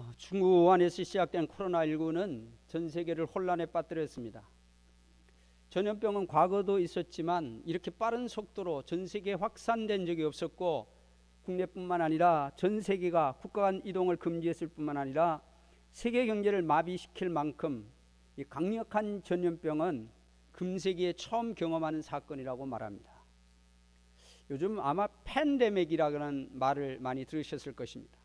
어, 중국안에서 시작된 코로나19는 전 세계를 혼란에 빠뜨렸습니다. 전염병은 과거도 있었지만 이렇게 빠른 속도로 전 세계에 확산된 적이 없었고 국내뿐만 아니라 전 세계가 국가 간 이동을 금지했을 뿐만 아니라 세계 경제를 마비시킬 만큼 이 강력한 전염병은 금세기에 처음 경험하는 사건이라고 말합니다. 요즘 아마 팬데믹이라는 말을 많이 들으셨을 것입니다.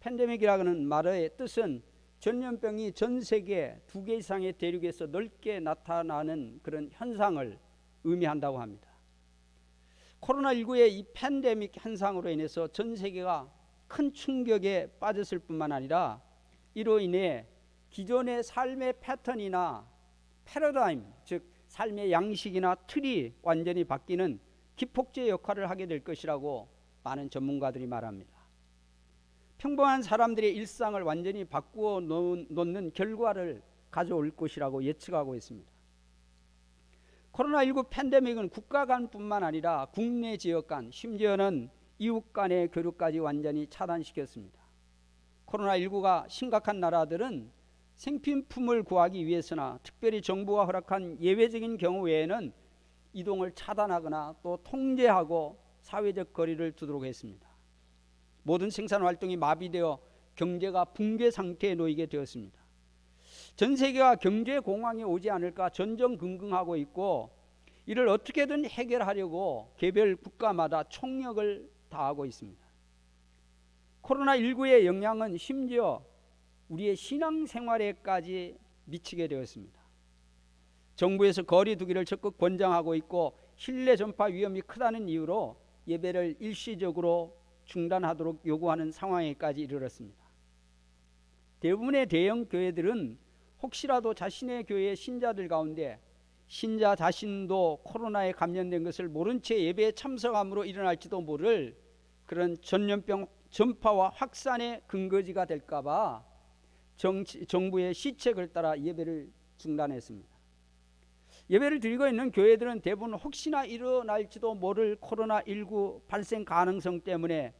팬데믹이라는 말의 뜻은 전염병이 전 세계 두 개 이상의 대륙에서 넓게 나타나는 그런 현상을 의미한다고 합니다. 코로나19의 이 팬데믹 현상으로 인해서 전 세계가 큰 충격에 빠졌을 뿐만 아니라 이로 인해 기존의 삶의 패턴이나 패러다임, 즉 삶의 양식이나 틀이 완전히 바뀌는 기폭제 역할을 하게 될 것이라고 많은 전문가들이 말합니다. 평범한 사람들의 일상을 완전히 바꾸어 놓는 결과를 가져올 것이라고 예측하고 있습니다. 코로나19 팬데믹은 국가 간뿐만 아니라 국내 지역 간 심지어는 이웃 간의 교류까지 완전히 차단시켰습니다. 코로나19가 심각한 나라들은 생필품을 구하기 위해서나 특별히 정부가 허락한 예외적인 경우 외에는 이동을 차단하거나 또 통제하고 사회적 거리를 두도록 했습니다. 모든 생산 활동이 마비되어 경제가 붕괴 상태에 놓이게 되었습니다. 전 세계가 경제 공황이 오지 않을까 전전긍긍하고 있고 이를 어떻게든 해결하려고 개별 국가마다 총력을 다하고 있습니다. 코로나19의 영향은 심지어 우리의 신앙생활에까지 미치게 되었습니다. 정부에서 거리 두기를 적극 권장하고 있고 실내 전파 위험이 크다는 이유로 예배를 일시적으로 중단하도록 요구하는 상황에까지 이르렀습니다. 대부분의 대형 교회들은 혹시라도 자신의 교회 신자들 가운데 신자 자신도 코로나에 감염된 것을 모른 채 예배에 참석함으로 일어날지도 모를 그런 전염병 전파와 확산의 근거지가 될까봐 정부의 시책을 따라 예배를 중단했습니다. 예배를 드리고 있는 교회들은 대부분 혹시나 일어날지도 모를 코로나19 발생 가능성 때문에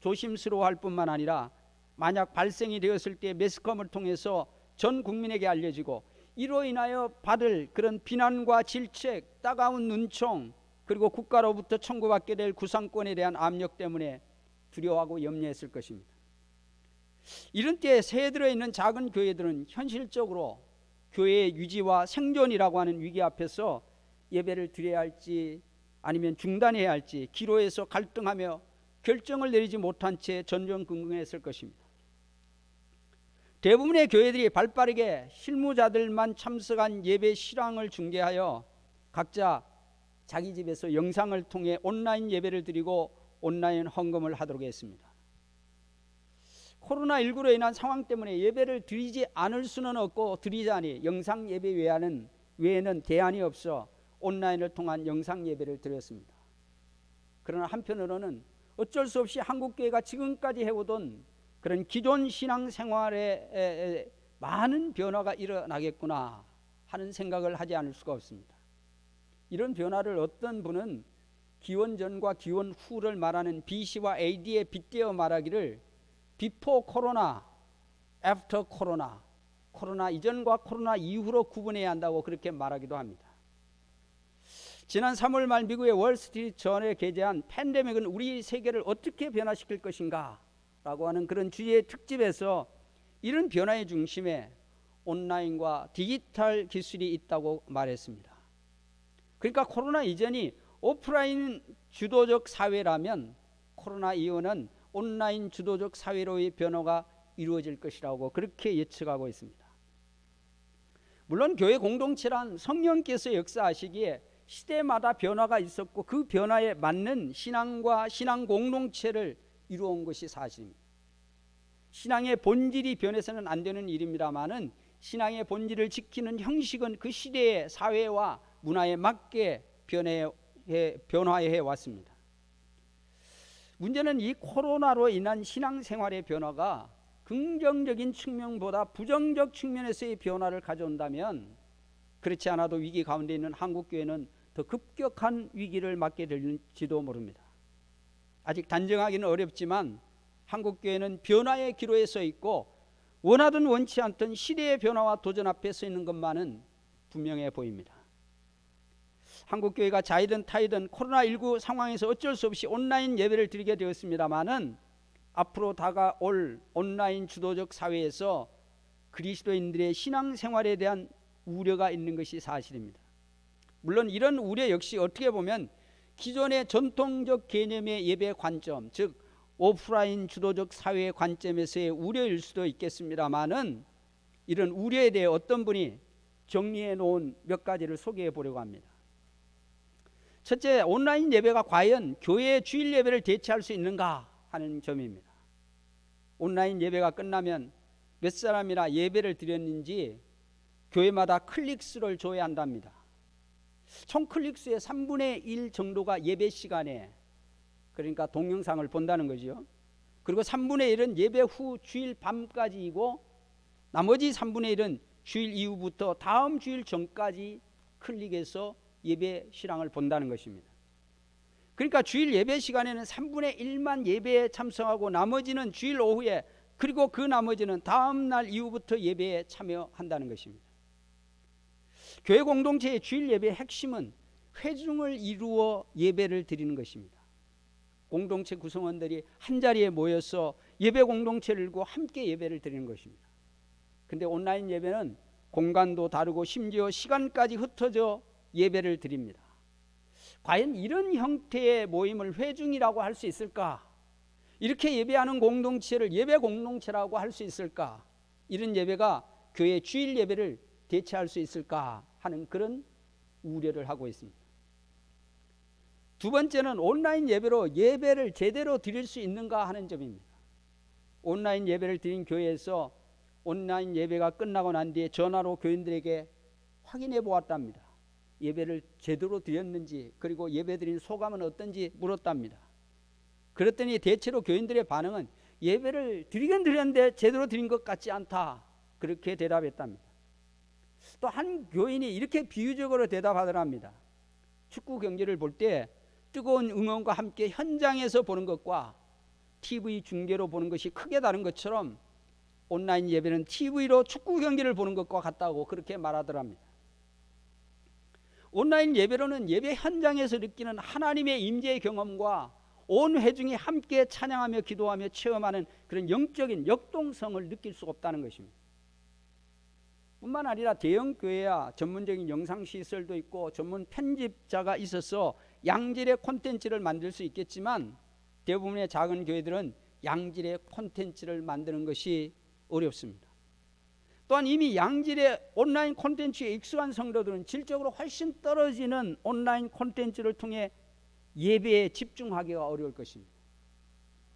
조심스러워할 뿐만 아니라 만약 발생이 되었을 때 매스컴을 통해서 전 국민에게 알려지고 이로 인하여 받을 그런 비난과 질책, 따가운 눈총 그리고 국가로부터 청구받게 될 구상권에 대한 압력 때문에 두려워하고 염려했을 것입니다. 이런 때에 새해 들어 있는 작은 교회들은 현실적으로 교회의 유지와 생존이라고 하는 위기 앞에서 예배를 드려야 할지 아니면 중단해야 할지 기로에서 갈등하며 결정을 내리지 못한 채 전전긍긍했을 것입니다. 대부분의 교회들이 발빠르게 실무자들만 참석한 예배 실황을 중계하여 각자 자기 집에서 영상을 통해 온라인 예배를 드리고 온라인 헌금을 하도록 했습니다. 코로나19로 인한 상황 때문에 예배를 드리지 않을 수는 없고 드리자니 영상 예배 외에는 외에는 대안이 없어 온라인을 통한 영상 예배를 드렸습니다. 그러나 한편으로는 어쩔 수 없이 한국 교회가 지금까지 해오던 그런 기존 신앙 생활에 많은 변화가 일어나겠구나 하는 생각을 하지 않을 수가 없습니다. 이런 변화를 어떤 분은 기원 전과 기원 후를 말하는 BC와 AD에 빗대어 말하기를 비포 코로나, 애프터 코로나, 코로나 이전과 코로나 이후로 구분해야 한다고 그렇게 말하기도 합니다. 지난 3월 말 미국의 월스트리트 전에 게재한 팬데믹은 우리 세계를 어떻게 변화시킬 것인가 라고 하는 그런 주제의 특집에서 이런 변화의 중심에 온라인과 디지털 기술이 있다고 말했습니다. 그러니까 코로나 이전이 오프라인 주도적 사회라면 코로나 이후는 온라인 주도적 사회로의 변화가 이루어질 것이라고 그렇게 예측하고 있습니다. 물론 교회 공동체란 성령께서 역사하시기에 시대마다 변화가 있었고 그 변화에 맞는 신앙과 신앙 공동체를 이루어온 것이 사실입니다. 신앙의 본질이 변해서는 안 되는 일입니다만은 신앙의 본질을 지키는 형식은 그 시대의 사회와 문화에 맞게 변해 변화해 왔습니다. 문제는 이 코로나로 인한 신앙생활의 변화가 긍정적인 측면보다 부정적 측면에서의 변화를 가져온다면 그렇지 않아도 위기 가운데 있는 한국 교회는 더 급격한 위기를 맞게 될지도 모릅니다. 아직 단정하기는 어렵지만 한국 교회는 변화의 기로에 서 있고 원하든 원치 않든 시대의 변화와 도전 앞에 서 있는 것만은 분명해 보입니다. 한국 교회가 자이든 타이든 코로나19 상황에서 어쩔 수 없이 온라인 예배를 드리게 되었습니다마는 앞으로 다가올 온라인 주도적 사회에서 그리스도인들의 신앙 생활에 대한 우려가 있는 것이 사실입니다. 물론 이런 우려 역시 어떻게 보면 기존의 전통적 개념의 예배 관점, 즉 오프라인 주도적 사회의 관점에서의 우려일 수도 있겠습니다만은 이런 우려에 대해 어떤 분이 정리해 놓은 몇 가지를 소개해 보려고 합니다. 첫째, 온라인 예배가 과연 교회의 주일 예배를 대체할 수 있는가 하는 점입니다. 온라인 예배가 끝나면 몇 사람이나 예배를 드렸는지 교회마다 클릭수를 줘야 한답니다. 총 클릭수의 3분의 1 정도가 예배 시간에 그러니까 동영상을 본다는 거죠. 그리고 3분의 1은 예배 후 주일 밤까지이고 나머지 3분의 1은 주일 이후부터 다음 주일 전까지 클릭해서 예배 실황을 본다는 것입니다. 그러니까 주일 예배 시간에는 3분의 1만 예배에 참석하고 나머지는 주일 오후에 그리고 그 나머지는 다음 날 이후부터 예배에 참여한다는 것입니다. 교회 공동체의 주일 예배의 핵심은 회중을 이루어 예배를 드리는 것입니다. 공동체 구성원들이 한 자리에 모여서 예배 공동체를 이루고 함께 예배를 드리는 것입니다. 근데 온라인 예배는 공간도 다르고 심지어 시간까지 흩어져 예배를 드립니다. 과연 이런 형태의 모임을 회중이라고 할 수 있을까? 이렇게 예배하는 공동체를 예배 공동체라고 할 수 있을까? 이런 예배가 교회 주일 예배를 대체할 수 있을까 하는 그런 우려를 하고 있습니다. 두 번째는 온라인 예배로 예배를 제대로 드릴 수 있는가 하는 점입니다. 온라인 예배를 드린 교회에서 온라인 예배가 끝나고 난 뒤에 전화로 교인들에게 확인해 보았답니다. 예배를 제대로 드렸는지 그리고 예배 드린 소감은 어떤지 물었답니다. 그랬더니 대체로 교인들의 반응은 예배를 드리긴 드렸는데 제대로 드린 것 같지 않다. 그렇게 대답했답니다. 또 한 교인이 이렇게 비유적으로 대답하더랍니다. 축구 경기를 볼 때 뜨거운 응원과 함께 현장에서 보는 것과 TV 중계로 보는 것이 크게 다른 것처럼 온라인 예배는 TV로 축구 경기를 보는 것과 같다고 그렇게 말하더랍니다. 온라인 예배로는 예배 현장에서 느끼는 하나님의 임재의 경험과 온 회중이 함께 찬양하며 기도하며 체험하는 그런 영적인 역동성을 느낄 수 없다는 것입니다. 뿐만 아니라 대형 교회야 전문적인 영상 시설도 있고 전문 편집자가 있어서 양질의 콘텐츠를 만들 수 있겠지만 대부분의 작은 교회들은 양질의 콘텐츠를 만드는 것이 어렵습니다. 또한 이미 양질의 온라인 콘텐츠에 익숙한 성도들은 질적으로 훨씬 떨어지는 온라인 콘텐츠를 통해 예배에 집중하기가 어려울 것입니다.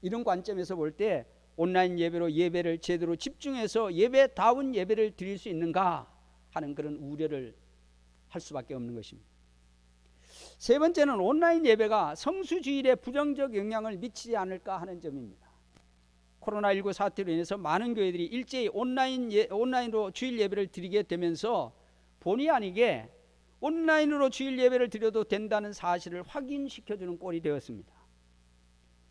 이런 관점에서 볼 때 온라인 예배로 예배를 제대로 집중해서 예배다운 예배를 드릴 수 있는가 하는 그런 우려를 할 수밖에 없는 것입니다. 세 번째는 온라인 예배가 성수주일에 부정적 영향을 미치지 않을까 하는 점입니다. 코로나19 사태로 인해서 많은 교회들이 일제히 온라인 예, 온라인으로 주일 예배를 드리게 되면서 본의 아니게 온라인으로 주일 예배를 드려도 된다는 사실을 확인시켜 주는 꼴이 되었습니다.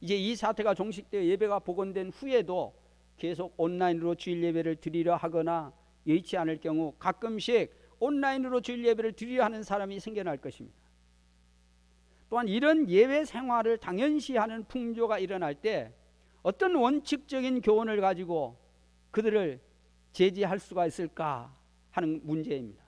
이제 이 사태가 종식되어 예배가 복원된 후에도 계속 온라인으로 주일 예배를 드리려 하거나 여의치 않을 경우 가끔씩 온라인으로 주일 예배를 드리려 하는 사람이 생겨날 것입니다. 또한 이런 예배 생활을 당연시하는 풍조가 일어날 때 어떤 원칙적인 교훈을 가지고 그들을 제지할 수가 있을까 하는 문제입니다.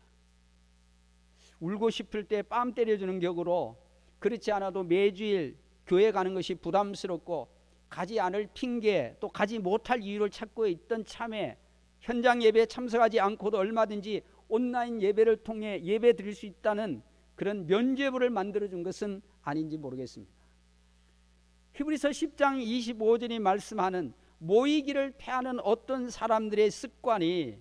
울고 싶을 때 뺨 때려주는 격으로 그렇지 않아도 매주일 교회 가는 것이 부담스럽고 가지 않을 핑계 또 가지 못할 이유를 찾고 있던 참에 현장 예배에 참석하지 않고도 얼마든지 온라인 예배를 통해 예배 드릴 수 있다는 그런 면죄부를 만들어 준 것은 아닌지 모르겠습니다. 히브리서 10장 25절이 말씀하는 모이기를 패하는 어떤 사람들의 습관이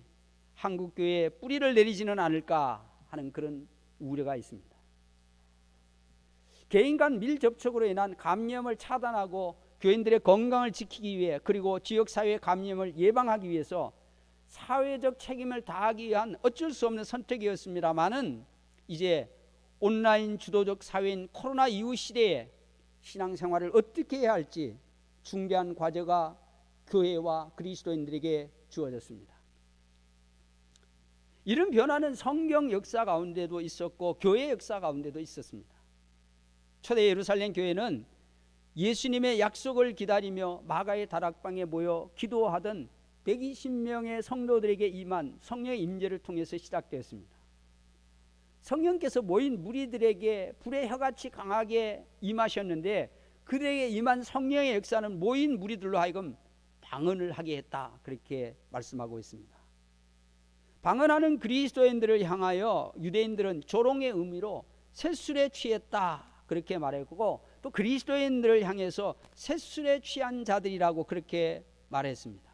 한국 교회에 뿌리를 내리지는 않을까 하는 그런 우려가 있습니다. 개인 간 밀접촉으로 인한 감염을 차단하고 교인들의 건강을 지키기 위해 그리고 지역 사회 감염을 예방하기 위해서 사회적 책임을 다하기 위한 어쩔 수 없는 선택이었습니다만은 이제 온라인 주도적 사회인 코로나 이후 시대에 신앙생활을 어떻게 해야 할지 중대한 과제가 교회와 그리스도인들에게 주어졌습니다. 이런 변화는 성경 역사 가운데도 있었고 교회 역사 가운데도 있었습니다. 초대 예루살렘 교회는 예수님의 약속을 기다리며 마가의 다락방에 모여 기도하던 120명의 성도들에게 임한 성령의 임재를 통해서 시작되었습니다. 성령께서 모인 무리들에게 불의 혀같이 강하게 임하셨는데 그들에게 임한 성령의 역사는 모인 무리들로 하여금 방언을 하게 했다. 그렇게 말씀하고 있습니다. 방언하는 그리스도인들을 향하여 유대인들은 조롱의 의미로 새술에 취했다. 그렇게 말했고 또 그리스도인들을 향해서 새술에 취한 자들이라고 그렇게 말했습니다.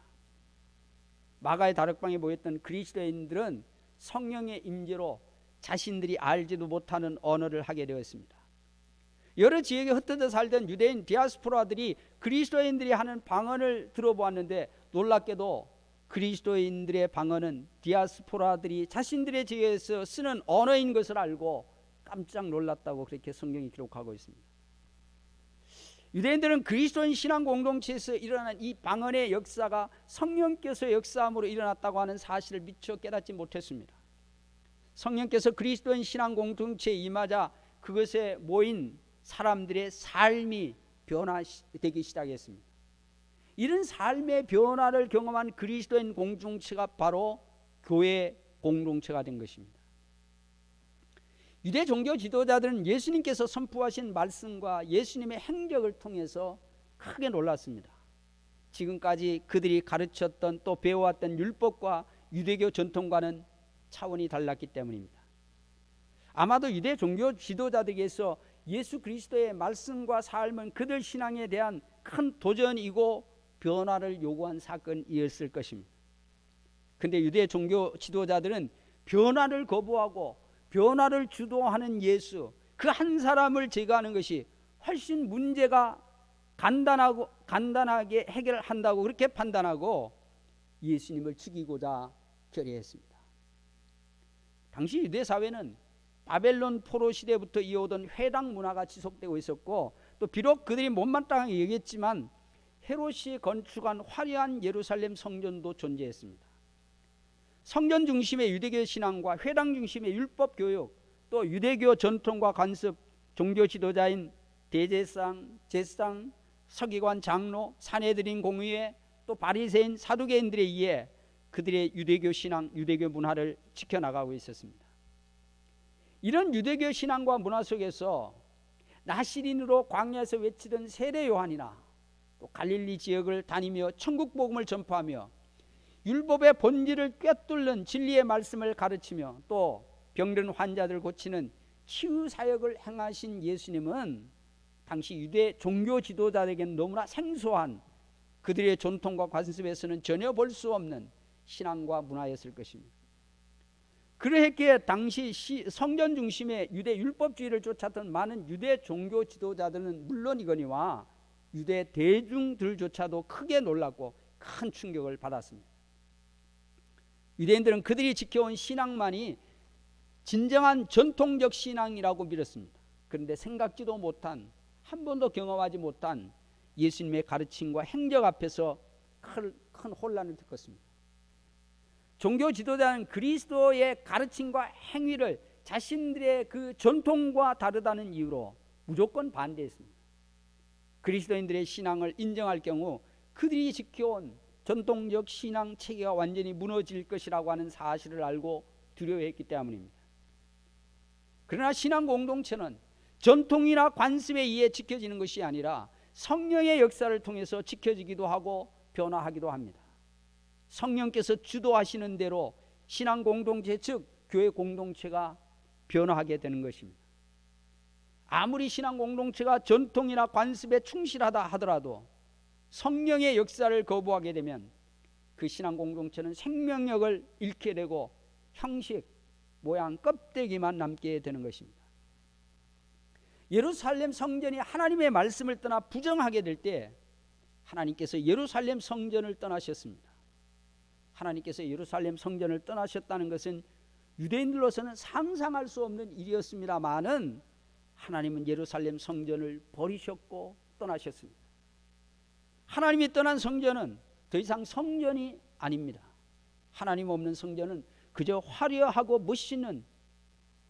마가의 다락방에 모였던 그리스도인들은 성령의 임재로 자신들이 알지도 못하는 언어를 하게 되었습니다. 여러 지역에 흩어져 살던 유대인 디아스포라들이 그리스도인들이 하는 방언을 들어보았는데 놀랍게도 그리스도인들의 방언은 디아스포라들이 자신들의 지역에서 쓰는 언어인 것을 알고 깜짝 놀랐다고 그렇게 성경이 기록하고 있습니다. 유대인들은 그리스도인 신앙 공동체에서 일어난 이 방언의 역사가 성령께서 역사함으로 일어났다고 하는 사실을 미처 깨닫지 못했습니다. 성령께서 그리스도인 신앙 공동체에 임하자 그것에 모인 사람들의 삶이 변화되기 시작했습니다. 이런 삶의 변화를 경험한 그리스도인 공동체가 바로 교회 공동체가 된 것입니다. 유대 종교 지도자들은 예수님께서 선포하신 말씀과 예수님의 행적을 통해서 크게 놀랐습니다. 지금까지 그들이 가르쳤던 또 배워왔던 율법과 유대교 전통과는 차원이 달랐기 때문입니다. 아마도 유대 종교 지도자들에게서 예수 그리스도의 말씀과 삶은 그들 신앙에 대한 큰 도전이고 변화를 요구한 사건이었을 것입니다. 근데 유대 종교 지도자들은 변화를 거부하고 변화를 주도하는 예수 그 한 사람을 제거하는 것이 훨씬 문제가 간단하고 간단하게 해결한다고 그렇게 판단하고 예수님을 죽이고자 결의했습니다. 당시 유대 사회는 바벨론 포로 시대부터 이어오던 회당 문화가 지속되고 있었고 또 비록 그들이 못마땅하게 여겼지만 헤롯이 건축한 화려한 예루살렘 성전도 존재했습니다. 성전 중심의 유대교 신앙과 회당 중심의 율법 교육 또 유대교 전통과 관습 종교 지도자인 대제상, 제상, 서기관 장로, 사내들인 공의회 또 바리새인 사두개인들에 의해 그들의 유대교 신앙, 유대교 문화를 지켜나가고 있었습니다. 이런 유대교 신앙과 문화 속에서 나시린으로 광야에서 외치던 세례 요한이나 또 갈릴리 지역을 다니며 천국 복음을 전파하며 율법의 본질을 꿰뚫는 진리의 말씀을 가르치며 또 병든 환자들 고치는 치유 사역을 행하신 예수님은 당시 유대 종교 지도자들에게는 너무나 생소한 그들의 전통과 관습에서는 전혀 볼 수 없는 신앙과 문화였을 것입니다. 그러했기에 당시 성전 중심의 유대 율법주의를 쫓았던 많은 유대 종교 지도자들은 물론이거니와 유대 대중들조차도 크게 놀랐고 큰 충격을 받았습니다. 유대인들은 그들이 지켜온 신앙만이 진정한 전통적 신앙이라고 믿었습니다. 그런데 생각지도 못한 한 번도 경험하지 못한 예수님의 가르침과 행적 앞에서 큰, 큰 혼란을 겪었습니다. 종교 지도자는 그리스도의 가르침과 행위를 자신들의 그 전통과 다르다는 이유로 무조건 반대했습니다. 그리스도인들의 신앙을 인정할 경우 그들이 지켜온 전통적 신앙 체계가 완전히 무너질 것이라고 하는 사실을 알고 두려워했기 때문입니다. 그러나 신앙 공동체는 전통이나 관습에 의해 지켜지는 것이 아니라 성령의 역사를 통해서 지켜지기도 하고 변화하기도 합니다. 성령께서 주도하시는 대로 신앙 공동체 즉 교회 공동체가 변화하게 되는 것입니다. 아무리 신앙 공동체가 전통이나 관습에 충실하다 하더라도 성령의 역사를 거부하게 되면 그 신앙 공동체는 생명력을 잃게 되고 형식, 모양, 껍데기만 남게 되는 것입니다. 예루살렘 성전이 하나님의 말씀을 떠나 부정하게 될 때 하나님께서 예루살렘 성전을 떠나셨습니다. 하나님께서 예루살렘 성전을 떠나셨다는 것은 유대인들로서는 상상할 수 없는 일이었습니다만은 하나님은 예루살렘 성전을 버리셨고 떠나셨습니다. 하나님이 떠난 성전은 더 이상 성전이 아닙니다. 하나님 없는 성전은 그저 화려하고 멋있는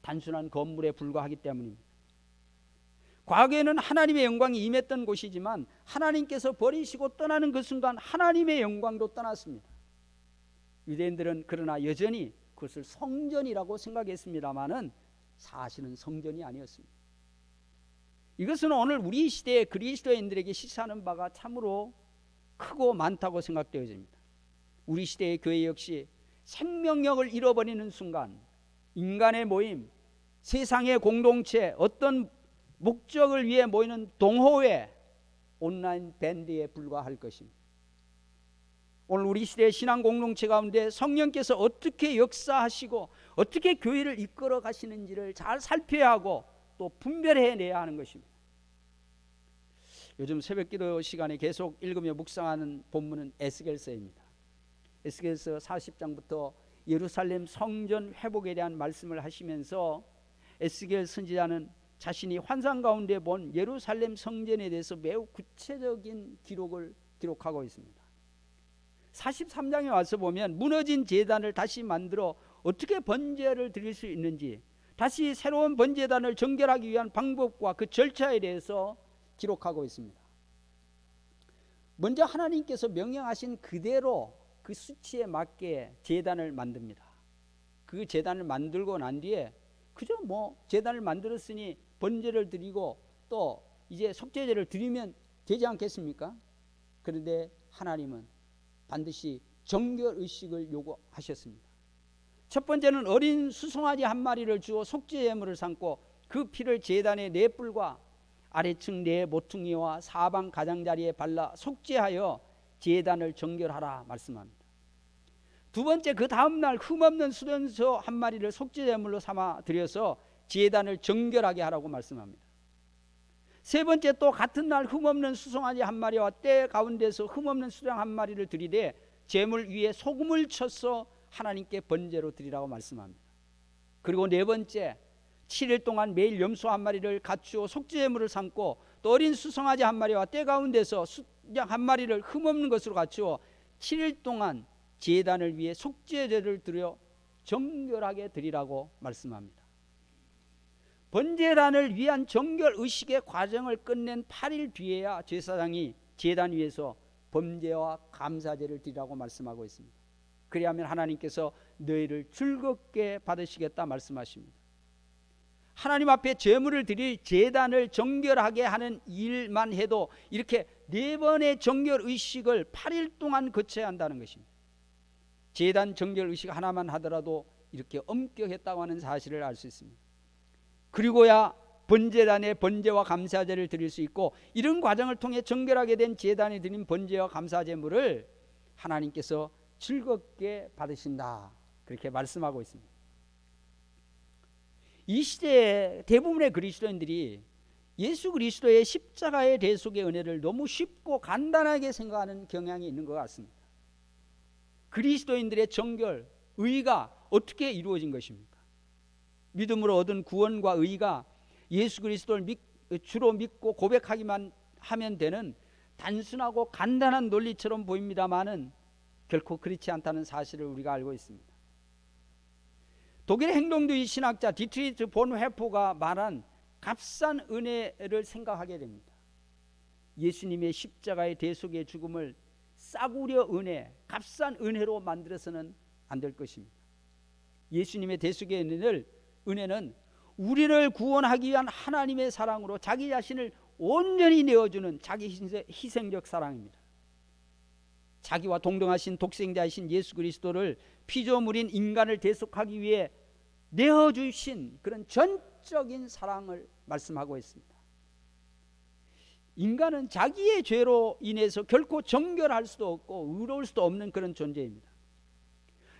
단순한 건물에 불과하기 때문입니다. 과거에는 하나님의 영광이 임했던 곳이지만 하나님께서 버리시고 떠나는 그 순간 하나님의 영광도 떠났습니다. 유대인들은 그러나 여전히 그것을 성전이라고 생각했습니다마는 사실은 성전이 아니었습니다. 이것은 오늘 우리 시대의 그리스도인들에게 시사하는 바가 참으로 크고 많다고 생각되어집니다. 우리 시대의 교회 역시 생명력을 잃어버리는 순간 인간의 모임, 세상의 공동체, 어떤 목적을 위해 모이는 동호회, 온라인 밴드에 불과할 것입니다. 오늘 우리 시대의 신앙 공동체 가운데 성령께서 어떻게 역사하시고 어떻게 교회를 이끌어 가시는지를 잘 살펴야 하고 또 분별해내야 하는 것입니다. 요즘 새벽기도 시간에 계속 읽으며 묵상하는 본문은 에스겔서입니다. 에스겔서 40장부터 예루살렘 성전 회복에 대한 말씀을 하시면서 에스겔 선지자는 자신이 환상 가운데 본 예루살렘 성전에 대해서 매우 구체적인 기록을 기록하고 있습니다. 43장에 와서 보면 무너진 제단을 다시 만들어 어떻게 번제를 드릴 수 있는지 다시 새로운 번제단을 정결하기 위한 방법과 그 절차에 대해서 기록하고 있습니다. 먼저 하나님께서 명령하신 그대로 그 수치에 맞게 제단을 만듭니다. 그 제단을 만들고 난 뒤에 그저 뭐 제단을 만들었으니 번제를 드리고 또 이제 속죄제를 드리면 되지 않겠습니까? 그런데 하나님은 반드시 정결 의식을 요구하셨습니다. 첫 번째는 어린 수송아지 한 마리를 주어 속죄 예물을 삼고 그 피를 제단의 네 뿔과 아래층 네 모퉁이와 사방 가장자리에 발라 속죄하여 제단을 정결하라 말씀합니다. 두 번째 그 다음 날 흠없는 수련소 한 마리를 속죄 제물로 삼아 드려서 제단을 정결하게 하라고 말씀합니다. 세 번째 또 같은 날 흠없는 수송아지 한 마리와 때 가운데서 흠없는 수령 한 마리를 드리되 제물 위에 소금을 쳐서 하나님께 번제로 드리라고 말씀합니다. 그리고 네 번째 7일 동안 매일 염소 한 마리를 갖추어 속죄제물을 삼고 또 어린 수송아지 한 마리와 때 가운데서 수양 한 마리를 흠없는 것으로 갖추어 7일 동안 제단을 위해 속죄제를 드려 정결하게 드리라고 말씀합니다. 번제단을 위한 정결 의식의 과정을 끝낸 8일 뒤에야 제사장이 제단 위에서 범죄와 감사제를 드리라고 말씀하고 있습니다. 그리하면 하나님께서 너희를 즐겁게 받으시겠다 말씀하십니다. 하나님 앞에 제물을 드릴 제단을 정결하게 하는 일만 해도 이렇게 네 번의 정결 의식을 8일 동안 거쳐야 한다는 것입니다. 제단 정결 의식 하나만 하더라도 이렇게 엄격했다고 하는 사실을 알 수 있습니다. 그리고야 번제단의 번제와 감사제를 드릴 수 있고 이런 과정을 통해 정결하게 된 제단에 드린 번제와 감사제물을 하나님께서 즐겁게 받으신다. 그렇게 말씀하고 있습니다. 이 시대의 대부분의 그리스도인들이 예수 그리스도의 십자가의 대속의 은혜를 너무 쉽고 간단하게 생각하는 경향이 있는 것 같습니다. 그리스도인들의 정결, 의가 어떻게 이루어진 것입니까? 믿음으로 얻은 구원과 의가 예수 그리스도를 믿, 주로 믿고 고백하기만 하면 되는 단순하고 간단한 논리처럼 보입니다만은 결코 그렇지 않다는 사실을 우리가 알고 있습니다. 독일의 행동주의 신학자 디트리트 본 회포가 말한 값싼 은혜를 생각하게 됩니다. 예수님의 십자가의 대속의 죽음을 싸구려 은혜, 값싼 은혜로 만들어서는 안 될 것입니다. 예수님의 대속의 은혜를 은혜는 우리를 구원하기 위한 하나님의 사랑으로 자기 자신을 온전히 내어주는 자기 희생적 사랑입니다. 자기와 동등하신 독생자이신 예수 그리스도를 피조물인 인간을 대속하기 위해 내어주신 그런 전적인 사랑을 말씀하고 있습니다. 인간은 자기의 죄로 인해서 결코 정결할 수도 없고 의로울 수도 없는 그런 존재입니다.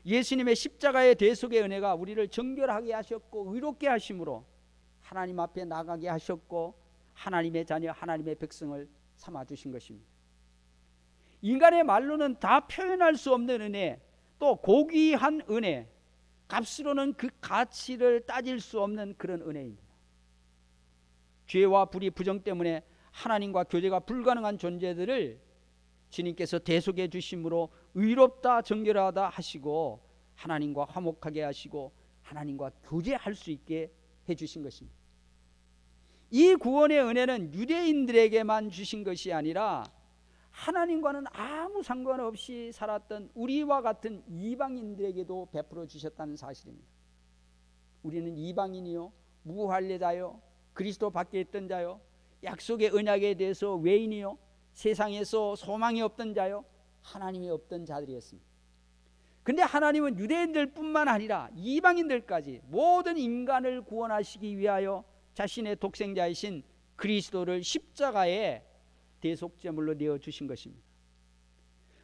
예수님의 십자가의 대속의 은혜가 우리를 정결하게 하셨고 의롭게 하심으로 하나님 앞에 나가게 하셨고 하나님의 자녀 하나님의 백성을 삼아 주신 것입니다. 인간의 말로는 다 표현할 수 없는 은혜, 또 고귀한 은혜, 값으로는 그 가치를 따질 수 없는 그런 은혜입니다. 죄와 불의 부정 때문에 하나님과 교제가 불가능한 존재들을 주님께서 대속해 주심으로 의롭다 정결하다 하시고 하나님과 화목하게 하시고 하나님과 교제할 수 있게 해 주신 것입니다. 이 구원의 은혜는 유대인들에게만 주신 것이 아니라 하나님과는 아무 상관없이 살았던 우리와 같은 이방인들에게도 베풀어 주셨다는 사실입니다. 우리는 이방인이요, 무할례자요, 그리스도 밖에 있던 자요, 약속의 언약에 대해서 외인이요, 세상에서 소망이 없던 자요, 하나님이 없던 자들이었습니다. 근데 하나님은 유대인들뿐만 아니라 이방인들까지 모든 인간을 구원하시기 위하여 자신의 독생자이신 그리스도를 십자가에 대속제물로 내어 주신 것입니다.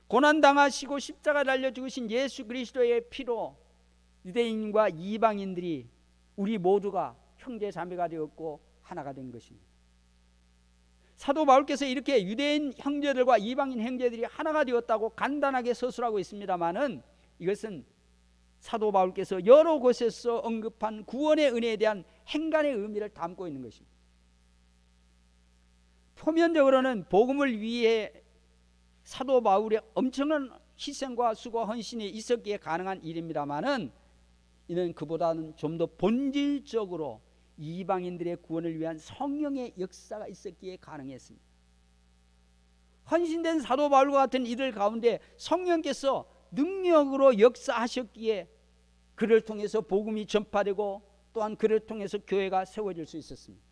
고난 당하시고 십자가 달려 죽으신 예수 그리스도의 피로 유대인과 이방인들이 우리 모두가 형제 자매가 되었고 하나가 된 것입니다. 사도 바울께서 이렇게 유대인 형제들과 이방인 형제들이 하나가 되었다고 간단하게 서술하고 있습니다만은 이것은 사도 바울께서 여러 곳에서 언급한 구원의 은혜에 대한 행간의 의미를 담고 있는 것입니다. 표면적으로는 복음을 위해 사도 바울의 엄청난 희생과 수고 헌신이 있었기에 가능한 일입니다만은 이는 그보다는 좀 더 본질적으로 이방인들의 구원을 위한 성령의 역사가 있었기에 가능했습니다. 헌신된 사도 바울과 같은 이들 가운데 성령께서 능력으로 역사하셨기에 그를 통해서 복음이 전파되고 또한 그를 통해서 교회가 세워질 수 있었습니다.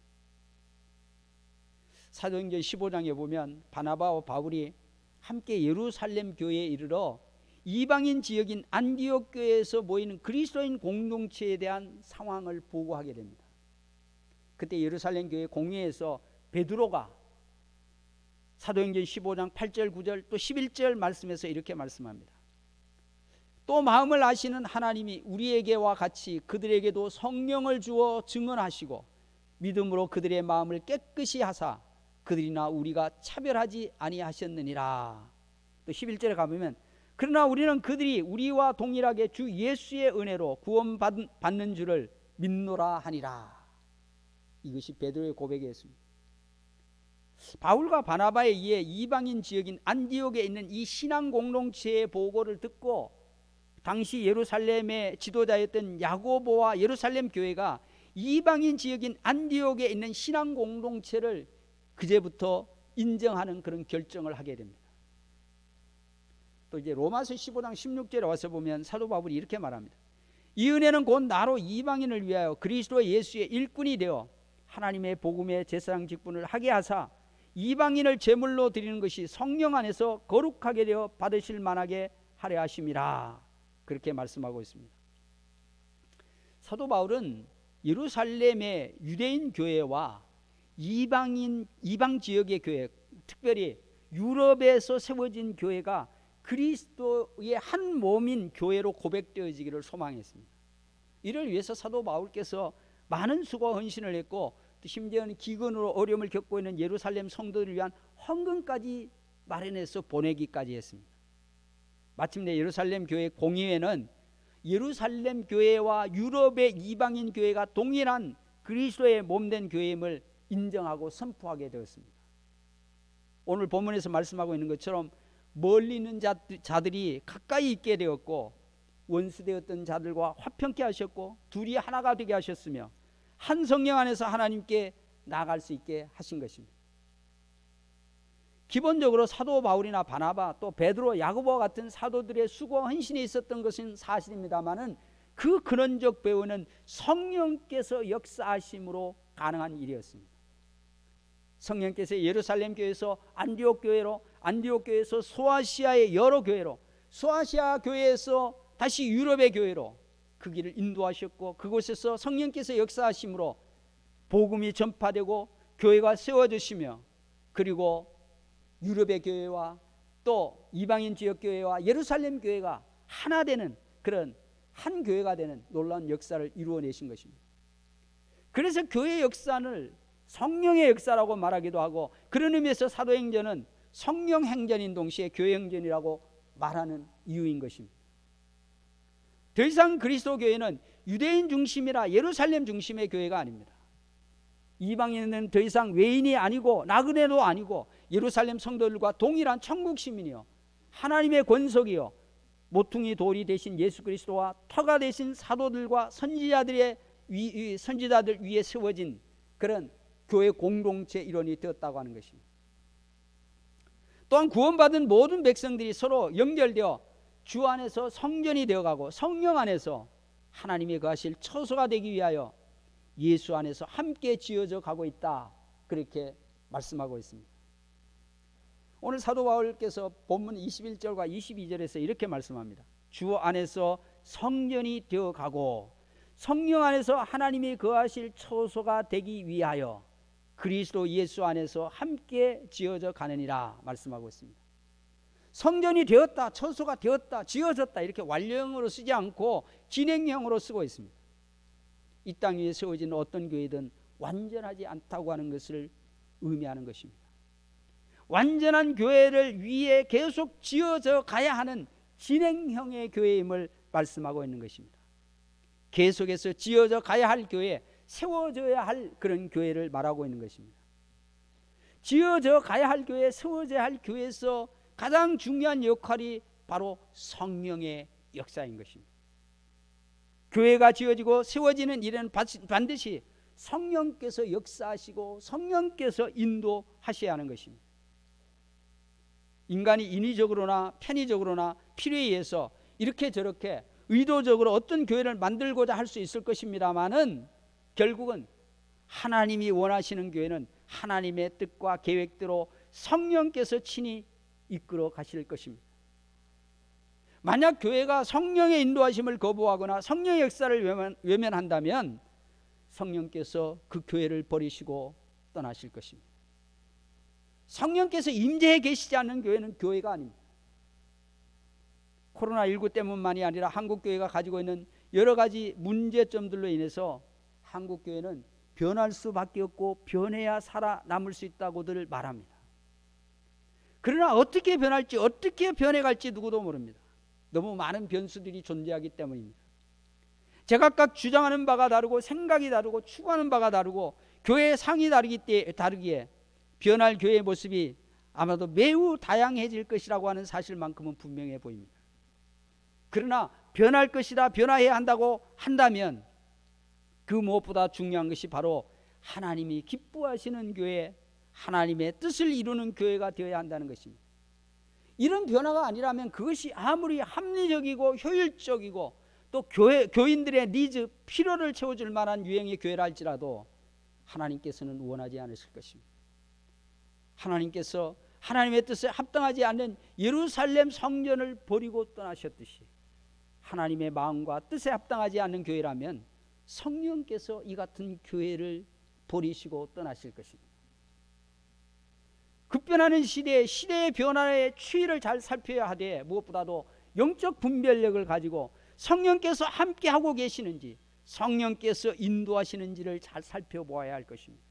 사도행전 15장에 보면 바나바와 바울이 함께 예루살렘 교회에 이르러 이방인 지역인 안디옥 교회에서 모이는 그리스도인 공동체에 대한 상황을 보고하게 됩니다. 그때 예루살렘 교회 공회에서 베드로가 사도행전 15장 8절 9절 또 11절 말씀에서 이렇게 말씀합니다. 또 마음을 아시는 하나님이 우리에게와 같이 그들에게도 성령을 주어 증언하시고 믿음으로 그들의 마음을 깨끗이 하사 그들이나 우리가 차별하지 아니하셨느니라. 또 11절에 가보면 그러나 우리는 그들이 우리와 동일하게 주 예수의 은혜로 구원받는 줄을 믿노라 하니라. 이것이 베드로의 고백이었습니다. 바울과 바나바에 의해 이방인 지역인 안디옥에 있는 이 신앙 공동체의 보고를 듣고 당시 예루살렘의 지도자였던 야고보와 예루살렘 교회가 이방인 지역인 안디옥에 있는 신앙 공동체를 그제부터 인정하는 그런 결정을 하게 됩니다. 또 이제 로마서 15장 16절에 와서 보면 사도 바울이 이렇게 말합니다. 이 은혜는 곧 나로 이방인을 위하여 그리스도 예수의 일꾼이 되어 하나님의 복음의 제사장 직분을 하게 하사 이방인을 제물로 드리는 것이 성령 안에서 거룩하게 되어 받으실 만하게 하려 하심이라 그렇게 말씀하고 있습니다. 사도 바울은 예루살렘의 유대인 교회와 이방인 이방 지역의 교회, 특별히 유럽에서 세워진 교회가 그리스도의 한 몸인 교회로 고백되어지기를 소망했습니다. 이를 위해서 사도 바울께서 많은 수고 헌신을 했고 심지어는 기근으로 어려움을 겪고 있는 예루살렘 성도들을 위한 헌금까지 마련해서 보내기까지 했습니다. 마침내 예루살렘 교회 공의회는 예루살렘 교회와 유럽의 이방인 교회가 동일한 그리스도의 몸된 교회임을 인정하고 선포하게 되었습니다. 오늘 본문에서 말씀하고 있는 것처럼 멀리 있는 자들이 가까이 있게 되었고 원수되었던 자들과 화평케 하셨고 둘이 하나가 되게 하셨으며 한 성령 안에서 하나님께 나아갈 수 있게 하신 것입니다. 기본적으로 사도 바울이나 바나바 또 베드로 야고보 같은 사도들의 수고 헌신이 있었던 것은 사실입니다만은 그 근원적 배우는 성령께서 역사하심으로 가능한 일이었습니다. 성령께서 예루살렘 교회에서 안디옥 교회로 안디옥 교회에서 소아시아의 여러 교회로 소아시아 교회에서 다시 유럽의 교회로 그 길을 인도하셨고 그곳에서 성령께서 역사하심으로 복음이 전파되고 교회가 세워지시며 그리고 유럽의 교회와 또 이방인 지역 교회와 예루살렘 교회가 하나 되는 그런 한 교회가 되는 놀라운 역사를 이루어내신 것입니다. 그래서 교회 역사를 성령의 역사라고 말하기도 하고 그런 의미에서 사도행전은 성령 행전인 동시에 교회 행전이라고 말하는 이유인 것입니다. 더 이상 그리스도 교회는 유대인 중심이라 예루살렘 중심의 교회가 아닙니다. 이방인은 더 이상 외인이 아니고 나그네도 아니고 예루살렘 성도들과 동일한 천국 시민이요 하나님의 권속이요 모퉁이 돌이 되신 예수 그리스도와 터가 되신 사도들과 선지자들의 위, 위- 선지자들 위에 세워진 그런 교회 공동체 일원이 되었다고 하는 것입니다. 또한 구원받은 모든 백성들이 서로 연결되어 주 안에서 성전이 되어가고 성령 안에서 하나님의 거하실 처소가 되기 위하여 예수 안에서 함께 지어져 가고 있다. 그렇게 말씀하고 있습니다. 오늘 사도 바울께서 본문 21절과 22절에서 이렇게 말씀합니다. 주 안에서 성전이 되어 가고 성령 안에서 하나님이 거하실 처소가 되기 위하여 그리스도 예수 안에서 함께 지어져 가느니라 말씀하고 있습니다. 성전이 되었다, 처소가 되었다, 지어졌다 이렇게 완료형으로 쓰지 않고 진행형으로 쓰고 있습니다. 이 땅 위에 세워진 어떤 교회든 완전하지 않다고 하는 것을 의미하는 것입니다. 완전한 교회를 위해 계속 지어져 가야 하는 진행형의 교회임을 말씀하고 있는 것입니다. 계속해서 지어져 가야 할 교회, 세워져야 할 그런 교회를 말하고 있는 것입니다. 지어져 가야 할 교회, 세워져야 할 교회에서 가장 중요한 역할이 바로 성령의 역사인 것입니다. 교회가 지어지고 세워지는 일은 반드시 성령께서 역사하시고 성령께서 인도하셔야 하는 것입니다. 인간이 인위적으로나 편의적으로나 필요에 의해서 이렇게 저렇게 의도적으로 어떤 교회를 만들고자 할 수 있을 것입니다만은 결국은 하나님이 원하시는 교회는 하나님의 뜻과 계획대로 성령께서 친히 이끌어 가실 것입니다. 만약 교회가 성령의 인도하심을 거부하거나 성령의 역사를 외면, 외면 한다면 성령께서 그 교회를 버리시고 떠나실 것입니다. 성령께서 임재해 계시지 않는 교회는 교회가 아닙니다. 코로나19 때문만이 아니라 한국 교회가 가지고 있는 여러 가지 문제점들로 인해서 한국 교회는 변할 수밖에 없고 변해야 살아남을 수 있다고들 말합니다. 그러나 어떻게 변할지 어떻게 변해갈지 누구도 모릅니다. 너무 많은 변수들이 존재하기 때문입니다. 제각각 주장하는 바가 다르고 생각이 다르고 추구하는 바가 다르고 교회의 상이 다르기 때 다르기에 변할 교회의 모습이 아마도 매우 다양해질 것이라고 하는 사실만큼은 분명해 보입니다. 그러나 변할 것이다 변화해야 한다고 한다면 그 무엇보다 중요한 것이 바로 하나님이 기뻐하시는 교회 하나님의 뜻을 이루는 교회가 되어야 한다는 것입니다. 이런 변화가 아니라면 그것이 아무리 합리적이고 효율적이고 또 교회 교인들의 니즈 필요를 채워줄 만한 유행의 교회라 할지라도 하나님께서는 원하지 않으실 것입니다. 하나님께서 하나님의 뜻에 합당하지 않는 예루살렘 성전을 버리고 떠나셨듯이 하나님의 마음과 뜻에 합당하지 않는 교회라면 성령께서 이 같은 교회를 버리시고 떠나실 것입니다. 급변하는 시대에 시대의 변화의 추이를 잘 살펴야 하되 무엇보다도 영적 분별력을 가지고 성령께서 함께 하고 계시는지 성령께서 인도하시는지를 잘 살펴보아야 할 것입니다.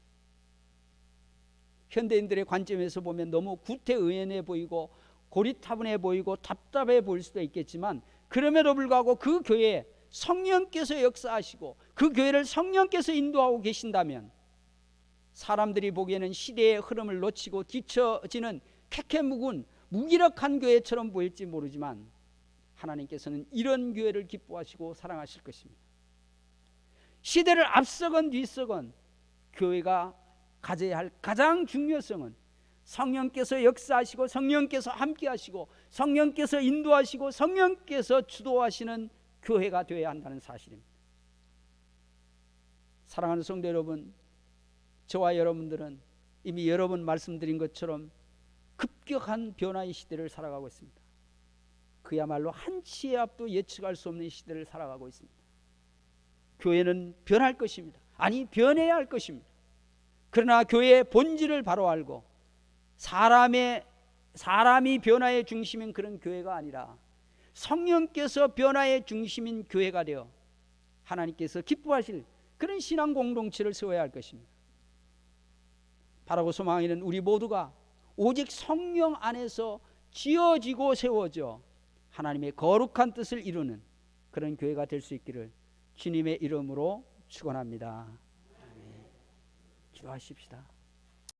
현대인들의 관점에서 보면 너무 구태의연해 보이고 고리타분해 보이고 답답해 보일 수도 있겠지만 그럼에도 불구하고 그 교회에 성령께서 역사하시고 그 교회를 성령께서 인도하고 계신다면 사람들이 보기에는 시대의 흐름을 놓치고 뒤처지는 캐캐묵은 무기력한 교회처럼 보일지 모르지만 하나님께서는 이런 교회를 기뻐하시고 사랑하실 것입니다. 시대를 앞서건 뒤서건 교회가 가져야 할 가장 중요성은 성령께서 역사하시고 성령께서 함께하시고 성령께서 인도하시고 성령께서 주도하시는 교회가 되어야 한다는 사실입니다. 사랑하는 성도 여러분, 저와 여러분들은 이미 여러 번 말씀드린 것처럼 급격한 변화의 시대를 살아가고 있습니다. 그야말로 한치의 앞도 예측할 수 없는 시대를 살아가고 있습니다. 교회는 변할 것입니다. 아니 변해야 할 것입니다. 그러나 교회의 본질을 바로 알고 사람의 사람이 변화의 중심인 그런 교회가 아니라 성령께서 변화의 중심인 교회가 되어 하나님께서 기뻐하실 그런 신앙 공동체를 세워야 할 것입니다. 바라고 소망하는 우리 모두가 오직 성령 안에서 지어지고 세워져 하나님의 거룩한 뜻을 이루는 그런 교회가 될 수 있기를 주님의 이름으로 축원합니다. 기도하십시다.